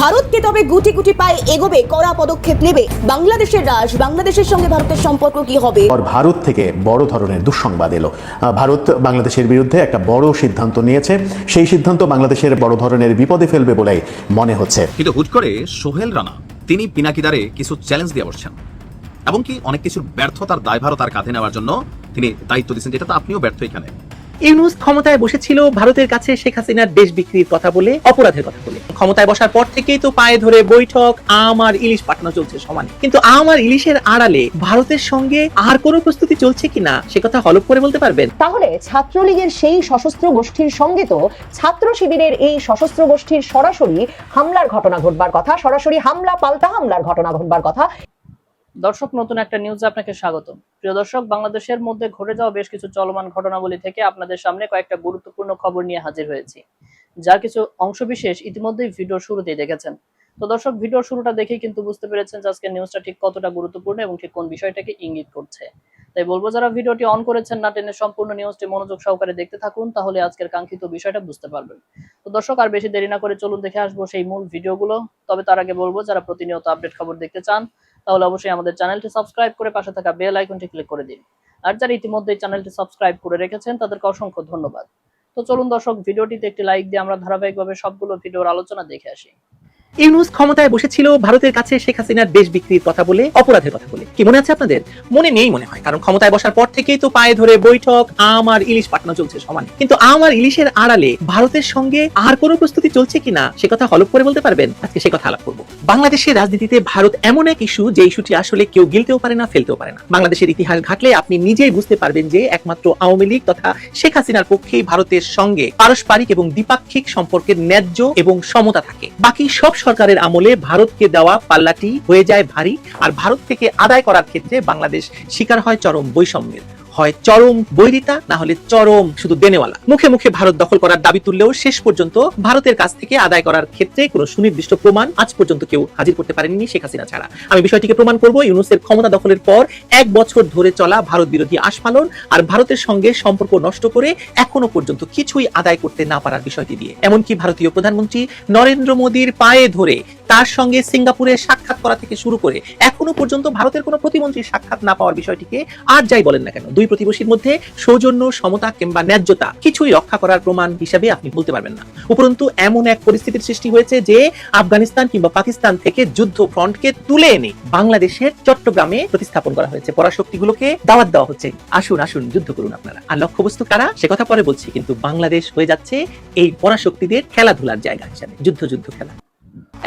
ভারতকে তবে গুটি গুটি পায়ে এগোবে কড়া পদক্ষেপ নেবে বাংলাদেশের রাজ বাংলাদেশের সঙ্গে ভারতের সম্পর্ক কি হবে? ভারত থেকে বড় ধরনের দুঃসংবাদ এলো। ভারত বাংলাদেশের বিরুদ্ধে একটা বড় সিদ্ধান্ত নিয়েছে। সেই সিদ্ধান্ত বাংলাদেশের বড় ধরনের বিপদে ফেলবে বলেই মনে হচ্ছে। কিন্তু হুট করে সোহেল রানা তিনি পিনাকিদারে কিছু চ্যালেঞ্জ দিয়ে বসছেন। এবং কি অনেক কিছুর ব্যর্থতার দায়ভারও তার কাঁধে নেওয়ার জন্য তিনি দায়িত্ব দিচ্ছেন যেটা তো আপনিও ব্যর্থ এখানে। ইউনুস ক্ষমতায় বসেছিল ভারতের কাছে শেখ হাসিনার দেশ বিক্রির কথা বলে, অপরাধের কথা বলে। ক্ষমতায় বসার পর থেকেই তো পায়ে ধরে বৈঠক, আম আর ইলিশ পাঠানো চলছে সমানে। কিন্তু আম আর ইলিশের আড়ালে ভারতের সঙ্গে আর কোনো প্রস্তুতি চলছে কিনা, সে কথা হলপ করে বলতে পারবেন? তাহলে ছাত্রলীগের সেই সশস্ত্র গোষ্ঠীর সঙ্গে তো ছাত্র শিবিরের এই সশস্ত্র গোষ্ঠীর সরাসরি হামলার ঘটনা ঘটবার কথা, সরাসরি হামলা, পাল্টা হামলার ঘটনা ঘটবার কথা। দর্শক, নতুন একটা নিউজে আপনাকে স্বাগত প্রিয় দর্শক, বাংলাদেশের মধ্যে ঘটে যাওয়া বেশ কিছু চলমান ঘটনাবলী থেকে আপনাদের সামনে কয়েকটা গুরুত্বপূর্ণ খবর নিয়ে হাজির হয়েছি। যার কিছু অংশবিশেষ ইতিমধ্যেই ভিডিও শুরুতেই দেখেছেন। তো দর্শক, ভিডিওর শুরুটা দেখেই কিন্তু বুঝতে পেরেছেন যে আজকে নিউজটা ঠিক কতটা গুরুত্বপূর্ণ এবং ঠিক কোন বিষয়টাকে ইঙ্গিত করছে। তাই বলব, যারা ভিডিওটি অন করেছেন না টেনে সম্পূর্ণ নিউজটি মনোযোগ সহকারে দেখতে থাকুন, তাহলে আজকের কাঙ্ক্ষিত বিষয়টা বুঝতে পারবেন। তো দর্শক, আর বেশি দেরি না করে চলুন দেখে আসব সেই মূল ভিডিওগুলো। তবে তার আগে বলব, যারা প্রতিনিয়ত আপডেট খবর দেখতে চান তাহলে অবশ্যই আমাদের চ্যানেলটি সাবস্ক্রাইব করে পাশে থাকা বেল আইকনটি ক্লিক করে দিন। আর যারা ইতিমধ্যে চ্যানেলটি সাবস্ক্রাইব করে রেখেছেন, তাদেরকে অসংখ্য ধন্যবাদ। তো চলুন দর্শক, ভিডিওটিতে একটি লাইক দিয়ে আমরা ধারাবাহিকভাবে সবগুলো ভিডিওর আলোচনা দেখে আসি। ইউনুস ক্ষমতায় বসেছিল, ভারতের কাছে শেখ হাসিনার দেশ বিক্রির কথা বলে, অপরাধের কথা বলে। কি মনে আছে আপনাদের? মনে নেই মনে হয়, কারণ ক্ষমতায় বসার পর থেকেই তো পায়ে ধরে বৈঠক, আম আর ইলিশ পাঠানো চলছে সমানে। কিন্তু আম আর ইলিশের আড়ালে ভারতের সঙ্গে আর কোনো প্রস্তুতি চলছে কিনা, সে কথা হলপ করে বলতে পারবেন? আজকে সে কথা আলাপ করব। বাংলাদেশের রাজনীতিতে ভারত এমন এক ইস্যু যে ইস্যুটি আসলে কেউ গিলতেও পারে না, ফেলতেও পারে না। বাংলাদেশের ইতিহাস ঘাটলে আপনি নিজেই বুঝতে পারবেন যে একমাত্র আওয়ামী লীগ তথা শেখ হাসিনার পক্ষেই ভারতের সঙ্গে পারস্পরিক এবং দ্বিপাক্ষিক সম্পর্কের ন্যায্য এবং সমতা থাকে। বাকি সব সরকারের আমলে ভারতকে দেওয়া পাল্লাটি হয়ে যায় ভারী, আর ভারত থেকে আদায় করার ক্ষেত্রে বাংলাদেশ শিকার হয় চরম বৈষম্যের। হয় চরম বৈরিতা, না হলে চরম শুধু দেনেওয়ালা। মুখে মুখে ভারত দখল করার দাবি তুললেও শেষ পর্যন্ত ভারতের কাছ থেকে আদায় করার ক্ষেত্রে কোনো সুনির্দিষ্ট প্রমাণ আজ পর্যন্ত কেউ হাজির করতে পারেনি শেখ হাসিনা ছাড়া। আমি বিষয়টিকে প্রমাণ করব, ইউনুসের ক্ষমতা দখলের পর এক বছর ধরে চলা ভারত বিরোধী আস্ফালন আর ভারতের সঙ্গে সম্পর্ক নষ্ট করে এখনও পর্যন্ত কিছুই আদায় করতে না পারার বিষয়টি দিয়ে। এমনকি ভারতীয় প্রধানমন্ত্রী নরেন্দ্র মোদীর পায়ে ধরে তার সঙ্গে সিঙ্গাপুরে সাক্ষাৎ করা থেকে শুরু করে এখনও পর্যন্ত ভারতের কোনো প্রতিমন্ত্রীর সাক্ষাৎ না পাওয়ার বিষয়টিকে আর যাই বলেন না কেন, দুই প্রতিবেশীর মধ্যে সৌজন্য, সমতা কিংবা ন্যায্যতা কিছুই রক্ষা করার প্রমাণ হিসেবে আপনি বলতে পারবেন না। উপরন্তু এমন এক পরিস্থিতির সৃষ্টি হয়েছে যে আফগানিস্তান কিংবা পাকিস্তান থেকে যুদ্ধ ফ্রন্টকে তুলে এনে বাংলাদেশের চট্টগ্রামে প্রতিস্থাপন করা হয়েছে। পরাশক্তিগুলোকে দাওয়াত দেওয়া হচ্ছে। আসুন আসুন, যুদ্ধ করুন আপনারা। আর লক্ষ্যবস্তু কারা? সে কথা পরে বলছি, কিন্তু বাংলাদেশ হয়ে যাচ্ছে এই পরাশক্তিদের খেলাধুলার জায়গা হিসাবে, যুদ্ধ যুদ্ধ খেলা।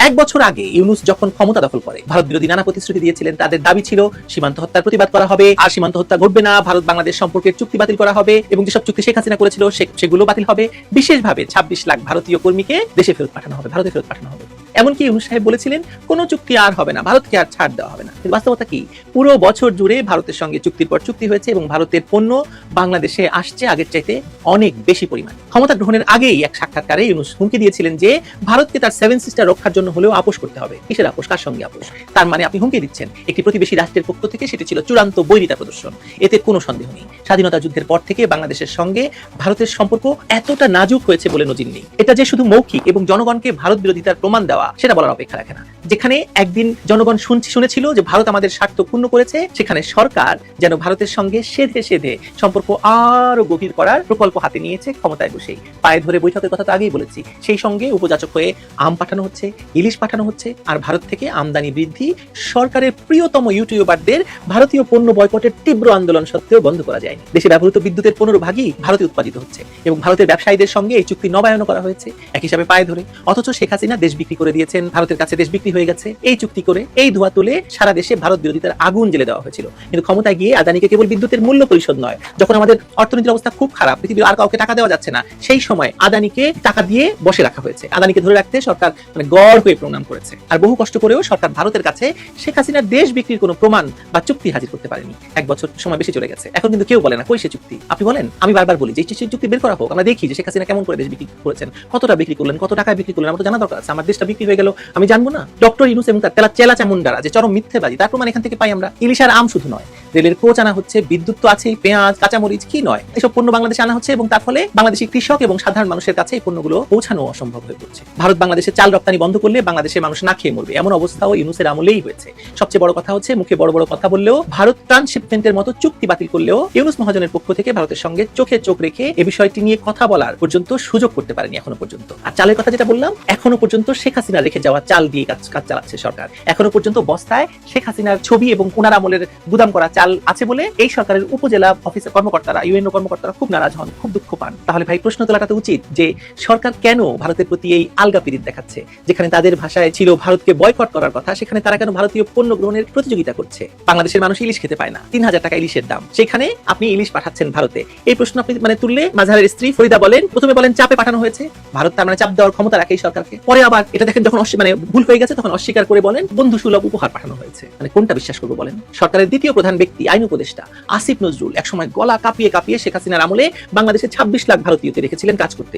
এক বছর আগে ইউনুস যখন ক্ষমতা দখল করে, ভারত বিরোধী নানা প্রতিশ্রুতি দিয়েছিলেন, তাদের দাবি ছিল সীমান্ত হত্যার প্রতিবাদ করা হবে, আর সীমান্ত হত্যা ঘটবে না, ভারত বাংলাদেশ সম্পর্কের চুক্তি বাতিল করা হবে, এবং যেসব চুক্তি শেখ হাসিনা করেছিল সেগুলো বাতিল হবে। বিশেষভাবে ছাব্বিশ লাখ ভারতীয় কর্মীকে দেশে ফেরত পাঠানো হবে, ভারতে ফেরত পাঠানো হবে। এমনকি ইউনুস সাহেব বলেছিলেন, কোনো চুক্তি আর হবে না, ভারতকে আর ছাড় দেওয়া হবে না। কিন্তু বাস্তবতা কি? পুরো বছর জুড়ে ভারতের সঙ্গে চুক্তির পর চুক্তি হয়েছে এবং ভারতের পণ্য বাংলাদেশে আসছে আগের চাইতে অনেক বেশি পরিমাণ। ক্ষমতা গ্রহণের আগেই এক সাক্ষাৎকারে ইউনুস হুমকি দিয়েছিলেন যে, ভারতকে তার সেভেন সিস্টার রক্ষার জন্য হলেও আপোষ করতে হবে। কিসের আপোষ? কার সঙ্গে আপোষ? তার মানে আপনি হুমকি দিচ্ছেন। একটি প্রতিবেশী রাষ্ট্রের পক্ষ থেকে সেটি ছিল চূড়ান্ত বৈরিতা প্রদর্শন। এতে কোনো সন্দেহ নেই। স্বাধীনতা যুদ্ধের পর থেকে বাংলাদেশের সঙ্গে ভারতের সম্পর্ক এতটা নাজুক হয়েছে বলে নজির নেই। এটা যে শুধু মৌখিক এবং জনগণকে ভারত বিরোধিতার প্রমাণ দেওয়া, সেটা বলার অপেক্ষা রাখে না। যেখানে একদিন জনগণ শুনছি শুনেছিল যে ভারত আমাদের স্বার্থ পূর্ণ করেছে, সেখানে সরকার যেন ভারতের সঙ্গে সেধে সেধে সম্পর্ক আরও গভীর করার প্রকল্প হাতে নিয়েছে ক্ষমতায় বসেই। পায়ে ধরে বৈঠকের কথা তো আগেই বলেছি। সেই সঙ্গে উপযাচক হয়ে আম পাঠানো হচ্ছে, ইলিশ পাঠানো হচ্ছে, আর ভারত থেকে আমদানি বৃদ্ধি সরকারের প্রিয়তম ইউটিউবারদের ভারতীয় পণ্য বয়কটের তীব্র আন্দোলন সত্ত্বেও বন্ধ করা যায়নি। দেশে ব্যবহৃত বিদ্যুতের পনেরো ভাগই ভারতে উৎপাদিত হচ্ছে এবং ভারতের ব্যবসায়ীদের সঙ্গে এই চুক্তি নবায়ন করা হয়েছে। এক হিসাবে পায়ে ধরে। অথচ শেখ হাসিনা দেশ বিক্রি করে দিয়েছেন, ভারতের কাছে দেশ বিক্রি হয়ে গেছে। এই চুক্তি করে, এই ধোয়া তুলে সারা দেশে ভারত বিরোধিতার আগুন জেলে দেওয়া হয়েছিল। কিন্তু ক্ষমতায় গিয়ে আদানিকে কেবল বিদ্যুতের মূল্য পরিশোধ নয়, যখন আমাদের অর্থনীতির অবস্থা খুব খারাপ, পৃথিবীর আর কাউকে টাকা দেওয়া যাচ্ছে না, সেই সময় আদানিকে টাকা দিয়ে বসে রাখা হয়েছে। আদানিকে ধরে রাখতে সরকার মানে গড় হয়ে প্রণাম করেছে। আর বহু কষ্ট করেও সরকার ভারতের কাছে শেখ হাসিনার দেশ বিক্রির কোনো প্রমাণ বা চুক্তি হাজির করতে পারেনি। এক বছর সময় বেশি চলে গেছে। এখন কিন্তু কেউ বলে না, কই সে চুক্তি? আপনি বলেন, আমি বারবার বলি, যে সেই চুক্তি বের করা হোক, আমরা দেখি যে শেখ হাসিনা কেমন করে দেশ বিক্রি করেছেন, কতটা বিক্রি করলেন, কত টাকা বিক্রি করলেন, আমার তো জানা দরকার আছে, আমার দেশটা বিক্রি হয়ে গেল, আমি জানব না। ডক্টর ইনুস এবং তার তেলা চেলা চামুন্ডারা, যে চরম মিথ্যেবাজি তার প্রমাণ এখান থেকে পাই আমরা। ইলিশার আম শুধু নয় রেলের কোচ আনা হচ্ছে, বিদ্যুৎ তো আছেই, পেঁয়াজ, কাঁচামরিচ, কি নয়? এসব পণ্য বাংলাদেশে আনা হচ্ছে এবং তার ফলে বাংলাদেশি কৃষক এবং সাধারণ মানুষের কাছে এই পণ্যগুলো পৌঁছানো অসম্ভব হয়ে পড়ছে। ভারত বাংলাদেশে চাল রপ্তানি বন্ধ করলে বাংলাদেশের মানুষ না খেয়ে মরবে। এমন অবস্থাও ইউনুসের আমলেই হয়েছে। সবচেয়ে বড় কথা হচ্ছে, মুখে বড় বড় কথা বললেও ভারত ট্রান্সশিপমেন্টের মতো চুক্তি বাতিল করলেও ইউনুস মহাজনের পক্ষ থেকে ভারতের সঙ্গে চোখে চোখ রেখে এ বিষয়টি নিয়ে কথা বলার পর্যন্ত সুযোগ করতে পারেনি এখনও পর্যন্ত। আর চালের কথা যেটা বললাম, এখনও পর্যন্ত শেখ হাসিনা রেখে যাওয়া চাল দিয়ে কাজ কাজ চালাচ্ছে সরকার। এখনও পর্যন্ত বস্তায় শেখ হাসিনার ছবি এবং কুনার আমলের গুদাম করা আছে বলে এই সরকারের উপজেলা অফিসের কর্মকর্তারা, ইউএনও কর্মকর্তারা খুব নারাজ হন, খুব দুঃখ পান। তাহলে ভাই, প্রশ্ন তোলাটা তো উচিত যে সরকার কেন ভারতের প্রতি এই আলগা পিরিত দেখাচ্ছে? যেখানে তাদের ভাষায় ছিল ভারতকে বয়কট করার কথা, সেখানে তারা কেন ভারতীয় পণ্য গ্রহণের প্রতিযোগিতা করছে? বাংলাদেশের মানুষ ইলিশ খেতে পায় না। তিন হাজার টাকা ইলিশের দাম। সেখানে আপনি ইলিশ পাঠাচ্ছেন ভারতে। এই প্রশ্ন আপনি মানে তুললে মাঝারের স্ত্রী ফরিদা বলেন, প্রথমে বলেন চাপে পাঠানো হয়েছে। ভারত তার মানে চাপ দেওয়ার ক্ষমতা রাখে সরকারকে। পরে আবার এটা দেখেন যখন মানে ভুল হয়ে গেছে, তখন অস্বীকার করে বলেন, বন্ধু সুলভ উপহার পাঠানো হয়েছে। মানে কোনটা বিশ্বাস করব বলেন? সরকারের দ্বিতীয় প্রধান ব্যক্তি আইন উপদেষ্টা আসিফ নজরুল একসময় গলা কাঁপিয়ে কাঁপিয়ে শেখ হাসিনার আমলে বাংলাদেশে ছাব্বিশ লাখ ভারতীয়কে রেখেছিলেন কাজ করতে।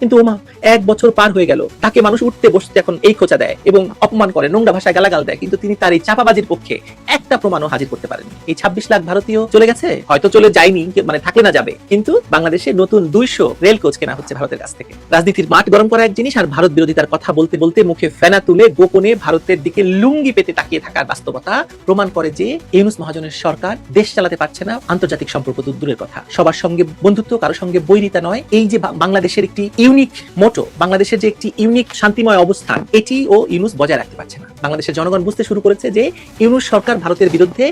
কিন্তু ওমা, এক বছর পার হয়ে গেল। তাকে মানুষ উঠতে বসতে এখন এই খোঁচা দেয় এবং অপমান করে, নোংরা ভাষায় গালাগাল দেয়। কিন্তু তিনি তার এই চাপাবাজির পক্ষে একটা প্রমাণও হাজির করতে পারেননি। এই ছাব্বিশ লাখ ভারতীয় চলে গেছে? হয়তো চলে যায়নি মানে থাকলে না যাবে। কিন্তু বাংলাদেশে নতুন দুইশো রেল কোচ কেনা হচ্ছে ভারতের কাছ থেকে। রাজনীতির মাঠ গরম করা এক জিনিস, আর ভারত বিরোধিতার কথা বলতে বলতে মুখে ফেনা তুলে গোপনে ভারতের দিকে লুঙ্গি পেতে তাকিয়ে থাকার বাস্তবতা প্রমাণ করে যে ইউনুস মহাজনের সরকার দেশ চালাতে পারছে না, আন্তর্জাতিক সম্পর্ক দূরের কথা। সবার সঙ্গে বন্ধুত্ব কারোর সঙ্গে বৈরিতা নয়। এই যে বাংলাদেশের একটি ইউনিক মোটো বাংলাদেশের যে একটি ইউনিক শান্তিময় অবস্থান, এটি ও ইউনুস বজায় রাখতে পারছে না। বাংলাদেশের জনগণ বুঝতে শুরু করেছে যে ইউনুস সরকার ভারতের বিরুদ্ধে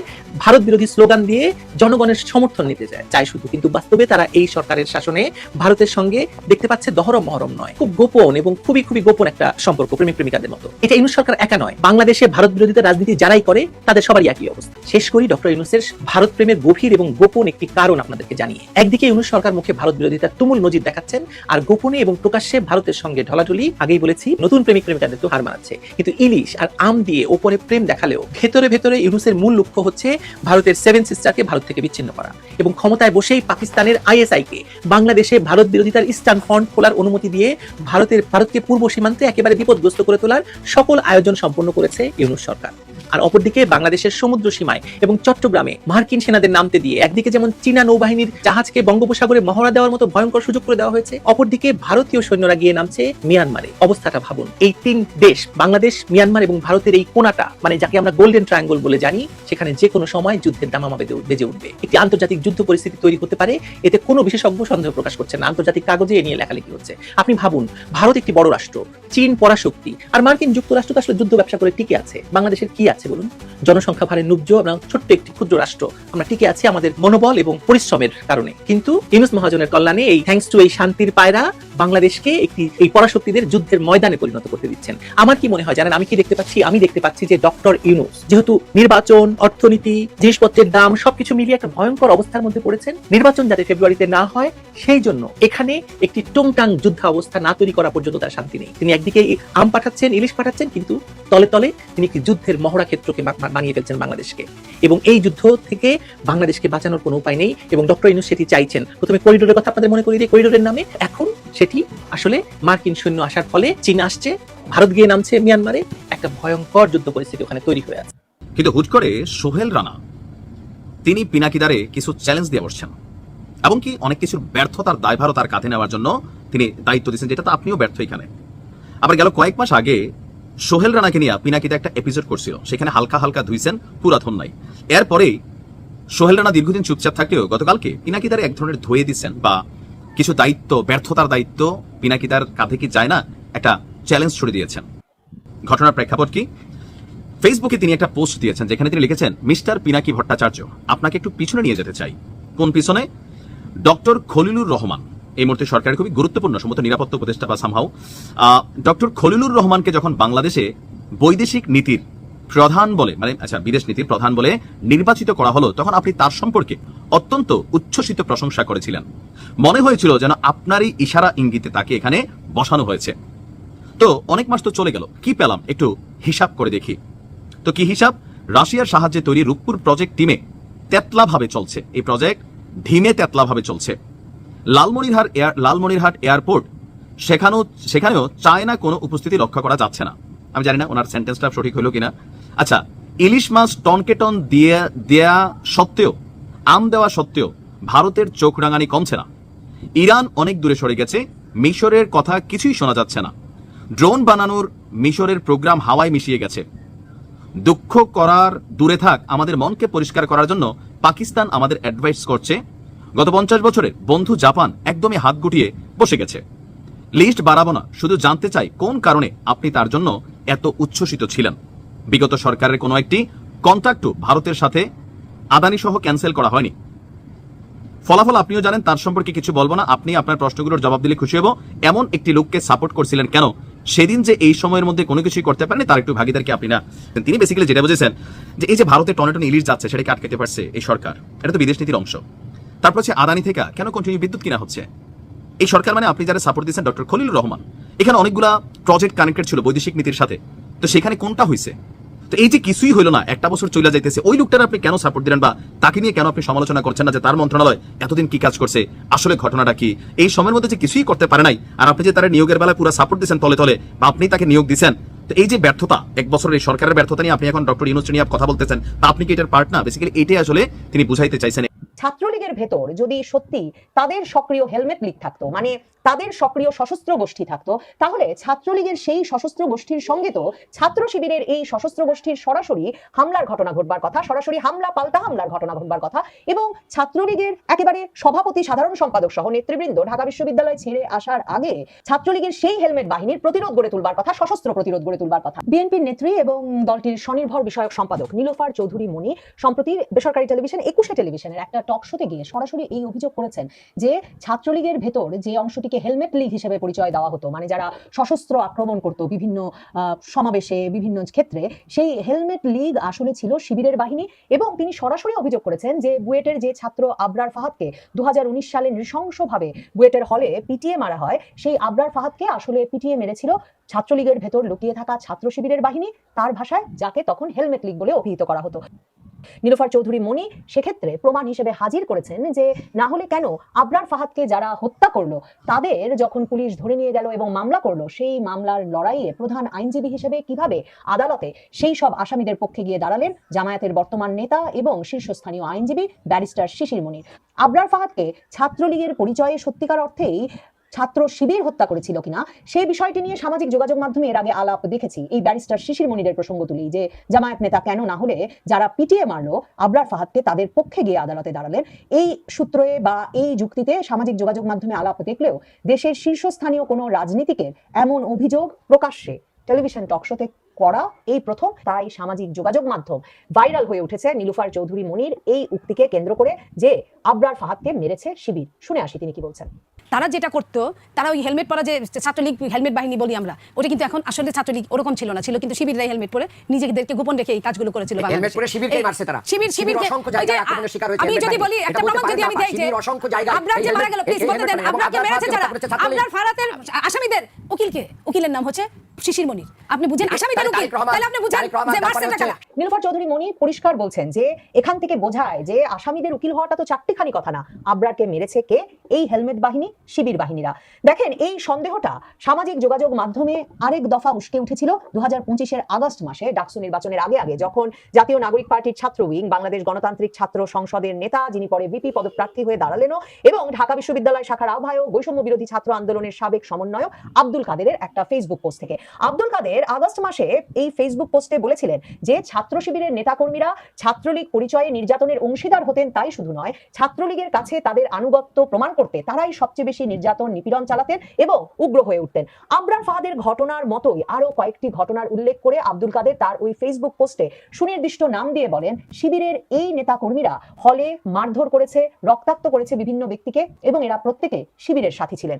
ভারত বিরোধী স্লোগান দিয়ে জনগণের সমর্থন নিতে যায় চায় শুধু, কিন্তু বাস্তবে তারা এই সরকারের শাসনে ভারতের সঙ্গে দেখতে পাচ্ছে দহরম মহরম নয়। খুব গোপন এবং খুবই খুবই গোপন একটা সম্পর্ক প্রেমিক প্রেমিকাদের মতো। এটা ইউনুস সরকার একা নয়। বাংলাদেশে ভারত বিরোধিতা রাজনীতি যারাই করে, তাদের সবারই একই অবস্থা। শেষ করি ডক্টর ইউনুসের ভারত প্রেমের গভীর এবং গোপন একটি কারণ আপনাদেরকে জানিয়ে। একদিকে ইউনুস সরকার মুখে ভারত বিরোধিতার তুমুল নজির দেখাচ্ছেন, আর গোপনে এবং প্রকাশ্যে ভারতের সঙ্গে ঢলাঢলি, আগেই বলেছি, নতুন প্রেমিক প্রেমিকাদের তো হার মানাচ্ছে। কিন্তু ইলিশ আর আম দিয়ে ওপরে প্রেম দেখালেও ভেতরে ভেতরে ইউনুসের মূল লক্ষ্য হচ্ছে ভারতের সেভেন সিস্টারকে ভারত থেকে বিচ্ছিন্ন করা এবং ক্ষমতায় বসেই পাকিস্তানের আইএসআই কে বাংলাদেশে ভারত বিরোধিতার ইস্টার্ন ফ্রন্ট খোলার অনুমতি দিয়ে ভারতের, ভারতকে পূর্ব সীমান্তে একেবারে বিপদগ্রস্ত করে তোলার সকল আয়োজন সম্পন্ন করেছে ইউনুস সরকার। আর অপরদিকে বাংলাদেশের সমুদ্র সীমায় এবং চট্টগ্রামে মার্কিন সেনাদের নামতে দিয়ে একদিকে যেমন চীনা নৌবাহিনীর জাহাজকে বঙ্গোপসাগরে মহড়া দেওয়ার মতো ভয়ঙ্কর সুযোগ করে দেওয়া হয়েছে, অপরদিকে ভারতীয় সৈন্যরা গিয়ে নামছে মিয়ানমারে। অবস্থাটা ভাবুন, এই তিন দেশ, বাংলাদেশ, মিয়ানমার এবং ভারতের এই কোনাটা মানে যাকে আমরা গোল্ডেন ট্রায়াঙ্গল বলে জানি, সেখানে যে কোনো সময় যুদ্ধের দামামা বেজে উঠবে। একটি আন্তর্জাতিক যুদ্ধ পরিস্থিতি তৈরি হতে পারে, এতে কোনো বিশেষজ্ঞ সন্দেহ প্রকাশ করছে না। আন্তর্জাতিক কাগজে এ নিয়ে লেখালেখি হচ্ছে। আপনি ভাবুন, ভারত একটি বড় রাষ্ট্র, চীন পরাশক্তি, আর মার্কিন যুক্তরাষ্ট্র তো আসলে যুদ্ধ ব্যবসা করে টিকে আছে। বাংলাদেশের কি আছে? বলুন। জনসংখ্যা ভারে নুব্জ আমরা ছোট্ট একটি ক্ষুদ্র রাষ্ট্র। আমরা টিকে আছি আমাদের মনোবল এবং পরিশ্রমের কারণে। কিন্তু ইউনুস মহাজনের কল্যাণে এই থ্যাঙ্কস টু এই শান্তির পায়রা বাংলাদেশকে একটি, এই পরাশক্তিদের যুদ্ধের ময়দানে পরিণত করতে দিচ্ছেন। আমার কি মনে হয় জানেন? আমি কি দেখতে পাচ্ছি? আমি দেখতে পাচ্ছি যে ডক্টর ইউনুস যেহেতু নির্বাচন, অর্থনীতি, জিনিসপত্রের দাম সবকিছু মিলিয়ে একটা ভয়ঙ্কর অবস্থার মধ্যে পড়েছেন। নির্বাচন যাতে ফেব্রুয়ারিতে না হয়, সেই জন্য এখানে একটি টুংটাং যুদ্ধ অবস্থা না তৈরি করা পর্যন্ত তার শান্তি নেই। তিনি একদিকে আম পাঠাচ্ছেন, ইলিশ পাঠাচ্ছেন, কিন্তু তলে তলে তিনি একটি যুদ্ধের মহড়া ক্ষেত্রকে বানিয়ে ফেলছেন বাংলাদেশকে। এবং এই যুদ্ধ থেকে বাংলাদেশকে বাঁচানোর কোনো উপায় নেই এবং ডক্টর ইনুস সেটি চাইছেন। প্রথমে করিডোরের কথা আপনাদের মনে করিয়ে দিই, করিডোরের নামে। এখন সেটি আসলে মার্কিন সৈন্য আসার ফলে চীন আসছে, ভারত গিয়ে নামছে মিয়ানমারে। একটা ভয়ঙ্কর যুদ্ধ পরিস্থিতি ওখানে তৈরি হয়ে আছে। কিন্তু হুট করে সোহেল রানা, তিনি পিনাকিদারে কিছু চ্যালেঞ্জ দিয়ে বসছেন। এমনকি অনেক কিছুর ব্যর্থতার দায়ভারও তার কাঁধে নেওয়ার জন্য তিনি দায়িত্ব দিয়েছেন, যেটা তো আপনিও ব্যর্থ এখানে। আবার গেল কয়েক মাস আগে সোহেল রানাকে নিয়ে পিনাকিদা একটা এপিসোড করছিল, সেখানে হালকা হালকা ধুইছেন পুরাতন নাই। এরপরেই সোহেল রানা দীর্ঘদিন চুপচাপ থাকলেও গতকালকে পিনাকিদারে এক ধরনের ধুয়ে দিচ্ছেন বা কিছু দায়িত্ব, ব্যর্থতার দায়িত্ব পিনাকিদার কাঁধে কি যায় না, একটা চ্যালেঞ্জ ছুড়ে দিয়েছেন। ঘটনার প্রেক্ষাপট কি? ফেসবুকে তিনি একটা পোস্ট দিয়েছেন, যেখানে তিনি লিখেছেন, মিস্টার পিনাকি ভট্টাচার্য, আপনাকে একটু পিছনে নিয়ে যেতে চাই। কোন পিছনে? ডক্টর খলিলুর রহমান। এই মুহূর্তে সরকারের খুবই গুরুত্বপূর্ণ সম্মত নিরাপত্তা উপদেষ্টা বা সামহাও ডক্টর খলিলুর রহমানকে যখন বাংলাদেশে বৈদেশিক নীতির প্রধান বলে মানে আচ্ছা বিদেশ নীতির প্রধান বলে নির্বাচিত করা হলো, তখন আপনি তার সম্পর্কে অত্যন্ত উচ্ছ্বসিত প্রশংসা করেছিলেন। মনে হয়েছিল যেন আপনারই ইশারা ইঙ্গিতে তাকে এখানে বসানো হয়েছে। তো অনেক মাস তো চলে গেল, কি পেলাম? একটু হিসাব করে দেখি। তো কি হিসাব? রাশিয়ার সাহায্যে তৈরি রূপপুর প্রজেক্ট টিমে তেতলা ভাবে চলছে। এই প্রজেক্ট ধিমে তেতলা ভাবে চলছে। লালমনিরহাট এয়ার লালমনিরহাট এয়ারপোর্ট, সেখানেও সেখানেও চায়না কোনো উপস্থিতি রক্ষা করা যাচ্ছে না। আমি জানি না ওনার সেন্টেন্সটা সঠিক হলো কিনা। আচ্ছা ইলিশ মাছ টনকে টন দিয়ে দেয়া সত্ত্বেও, আম দেওয়া সত্ত্বেও ভারতের চোখ রাঙানি কমছে না। ইরান অনেক দূরে সরে গেছে, মিশরের কথা কিছুই শোনা যাচ্ছে না। ড্রোন বানানোর মিশরের প্রোগ্রাম হাওয়ায় মিশিয়ে গেছে। দুঃখ করার দূরে থাক, আমাদের মনকে পরিষ্কার করার জন্য পাকিস্তান আমাদের অ্যাডভাইস করছে গত পঞ্চাশ বছরের বন্ধু জাপান একদমই হাত গুটিয়ে বসে গেছে। লিস্ট বাড়াবো না, শুধু জানতে চাই কোন কারণে আপনি তার জন্য এত উচ্ছ্বসিত ছিলেন। বিগত সরকারের কোনো একটি কন্ট্রাক্টও ভারতের সাথে আদানি সহ ক্যান্সেল করা হয়নি। ফলাফল আপনিও জানেন, তার সম্পর্কে কিছু বলব না। আপনি আপনার প্রশ্নগুলোর জবাব দিলে খুশি হব। এমন একটি লোককে সাপোর্ট করছিলেন কেন? সেদিন যে এই সময়ের মধ্যে কোনো কিছুই করতে পারেনি তার একটু ভাগিদার কি আপনি না তিনি বেসিক্যালি যেটা বুঝেছেন যে এই যে ভারতে টনেটন ইলিশ যাচ্ছে, সেটাকে আটকাতে পারছে এই সরকার। এটা তো বিদেশ নীতির অংশ। তারপর হচ্ছে আদানি থেকে কেন কন্টিনিউ বিদ্যুৎ কিনা হচ্ছে? এই সরকার মানে আপনি যারা সাপোর্ট দিচ্ছেন ডক্টর খলিলুর রহমান, এখানে অনেকগুলা প্রজেক্ট কানেক্টেড ছিল বৈদেশিক নীতির সাথে। তো সেখানে কোনটা হয়েছে তো এই যে কিছুই হলো না, একটা বছর চলে যাইতেছে, ওই লোকটার আপনি কেন সাপোর্ট দিলেন বা তাকে নিয়ে কেন আপনি সমালোচনা করছেন না যে তার মন্ত্রণালয় এতদিন কি কাজ করছে, আসলে ঘটনাটা কি? এই সময়ের মধ্যে যে কিছুই করতে পারে নাই, আর আপনি যে তারা নিয়োগের বেলায় পুরো সাপোর্ট দিচ্ছেন তলে তলে, বা আপনি তাকে নিয়োগ দিচ্ছেন তো এই যে ব্যর্থতা, এক বছরের এই সরকারের ব্যর্থতা নিয়ে আপনি এখন ডক্টর ইউনুস কথা বলতেছেন, তা আপনি কি এটার পার্ট না? বেসিক্যালি এটাই আসলে তিনি বুঝাইতে চাইছেন। ছাত্রলীগের ভেতর যদি সত্যি তাদের সক্রিয় হেলমেট লীগ থাকতো মানে তাদের সক্রিয় সশস্ত্র গোষ্ঠী থাকতো, তাহলে ছাত্রলীগের সেই সশস্ত্র গোষ্ঠীর সঙ্গে তো ছাত্র শিবিরের এই সশস্ত্র গোষ্ঠীর সরাসরি হামলার ঘটনা ঘটবার কথা, সরাসরি হামলা, পাল্টা হামলার ঘটনা ঘটবার কথা এবং ছাত্রলীগের একেবারে সভাপতি, সাধারণ সম্পাদক সহ নেতৃবৃন্দ ঢাকা বিশ্ববিদ্যালয় ছেড়ে আসার আগে ছাত্রলীগের সেই হেলমেট বাহিনীর প্রতিরোধ গড়ে তুলবার কথা, সশস্ত্র প্রতিরোধ গড়ে তুলবার কথা। বিএনপির নেত্রী এবং দলটির স্বনির্ভর বিষয়ক সম্পাদক নীলোফার চৌধুরী মনি সম্প্রতি বেসরকারি টেলিভিশন একুশে টেলিভিশনের একটা টক শোতে গিয়ে সরাসরি এই অভিযোগ করেছেন যে ছাত্রলীগের ভেতর যে অংশটিকে হেলমেট লীগ হিসেবে পরিচয় দেওয়া হতো মানে যারা সশস্ত্র আক্রমণ করতো বিভিন্ন সমাবেশে বিভিন্ন ক্ষেত্রে, সেই হেলমেট লীগ আসলে ছিল শিবিরের বাহিনী এবং তিনি সরাসরি অভিযোগ করেছেন যে বুয়েটের যে ছাত্র আবরার ফাহাদকে দু হাজার উনিশ সালে নৃশংসভাবে বুয়েটের হলে পিটিয়ে মারা হয়, সেই আবরার ফাহাদকে আসলে পিটিয়ে মেরেছিল ছাত্রলীগের ভেতর লুকিয়ে থাকা ছাত্র শিবিরের বাহিনী, তার ভাষায় যাকে তখন হেলমেট লীগ বলে অভিহিত করা হতো। নীলোফার চৌধুরী মনি সেক্ষেত্রে প্রমাণ হিসেবে হাজির করেছেন যে না হলে কেন আবরার ফাহাদকে যারা হত্যা করল, তাদের যখন পুলিশ ধরে নিয়ে গেল এবং মামলা করল, সেই মামলার লড়াইয়ে প্রধান আইনজীবী হিসেবে কীভাবে আদালতে সেই সব আসামিদের পক্ষে গিয়ে দাঁড়ালেন জামায়াতের বর্তমান নেতা এবং শীর্ষস্থানীয় আইনজীবী ব্যারিস্টার শিশির মনির আবরার ফাহাদকে ছাত্রলীগের পরিচয়ে সত্যিকার অর্থেই ছাত্র শিবির হত্যা করেছিল কিনা, সেই বিষয়টি নিয়ে সামাজিক যোগাযোগ মাধ্যমে এর আগে আলাপ দেখেছি। এই ব্যারিস্টার শিশির মনিরের প্রসঙ্গ তুলি যে, জামায়াত নেতা কেন না হলে যারা পিটিয়ে মারলো, আবরার ফাহাদকে তাদের পক্ষে গিয়ে আদালতে দাঁড়ালেন। এই সূত্রে বা এই যুক্তিতে সামাজিক যোগাযোগ মাধ্যমে আলাপ দেখলেও দেশের শীর্ষস্থানীয় কোনো রাজনীতিকের এমন অভিযোগ প্রকাশ্যে। টেলিভিশন টকশোতে করা এই প্রথম তাই সামাজিক যোগাযোগ মাধ্যম ভাইরাল হয়ে উঠেছে নীলুফার চৌধুরী মনির এই উক্তিকে কেন্দ্র করে যে আবরার ফাহাদকে মেরেছে শিবির। শুনে আসি তিনি কি বলছেন। তারা যেটা করতো তারা ওই হেলমেট পরা যে ছাত্রলীগ হেলমেট বাহিনী বলি আমরা ওটা কিন্তু এখন আসলে ছাত্রলীগ ওরকম ছিল না ছিল কিন্তু শিবিররাই হেলমেট পরে নিজেদেরকে গোপন রেখে এই কাজগুলো করেছিল হেলমেট পরে শিবিরকেই মারছে তারা। শিবির শিবির শিবিরকে অসংখ্য ওই যে জায়গায় আক্রমণের শিকার হয়েছে আমি যদি বলি একটা প্রমাণ যদি আমি দেই যে অসংখ্য জায়গায় আবরার যে মারা গেল প্লিজ বলতে দেন আবরারকে মেরেছে যারা? হত্যা করেছে ছাত্রলীগ। আবরার ফারাতের আসামিদের উকিলকে উকিলের নাম হচ্ছে শিশির মনির। আপনি বুঝেন আসামিদের তারেক উকিল। তাহলে আপনি বুঝেন যে তারপরে মারছে হচ্ছে- টাকা নীলুফার চৌধুরী মনি পরিষ্কার বলছেন যে এখান থেকে বোঝায় যে আসামিদের উকিল হওয়াটা তো চারটিখানি কথা না। আবরারকে মেরেছে কে? এই হেলমেট বাহিনী শিবির বাহিনীরা। দেখেন এই সন্দেহটা সামাজিক যোগাযোগ মাধ্যমে আরেক দফা উস্কে উঠেছিল দু হাজার পঁচিশের আগস্ট মাসে ডাকসু নির্বাচনের আগে আগে যখন জাতীয় নাগরিক পার্টির ছাত্র উইং বাংলাদেশ গণতান্ত্রিক ছাত্র সংসদের নেতা যিনি পরে ভিপি পদপ্রার্থী হয়ে দাঁড়ালেনও এবং ঢাকা বিশ্ববিদ্যালয় শাখার আহ্বায়ক বৈষম্য বিরোধী ছাত্র আন্দোলনের সাবেক সমন্বয়ক আব্দুল কাদেরের একটা ফেসবুক পোস্ট থেকে। আব্দুল কাদের আগস্ট মাসে এই ফেসবুক পোস্টে বলেছিলেন যে ছাত্র শিবিরের নেতাকর্মীরা ছাত্রলীগ পরিচয়ে নির্যাতনের অংশীদার হতেন তাই শুধু নয়, ছাত্রলীগের কাছে তাদের আনুগত্য প্রমাণ করতে তারাই সবচেয়ে বেশি নির্যাতন নিপীড়ন চালাতেন এবং উগ্র হয়ে উঠতেন। আবরার ফাহাদের ঘটনার মতোই আরও কয়েকটি ঘটনার উল্লেখ করে আব্দুল কাদের তার ওই ফেসবুক পোস্টে সুনির্দিষ্ট নাম দিয়ে বলেন, শিবিরের এই নেতাকর্মীরা হলে মারধর করেছে, রক্তাক্ত করেছে বিভিন্ন ব্যক্তিকে এবং এরা প্রত্যেকে শিবিরের সাথী ছিলেন।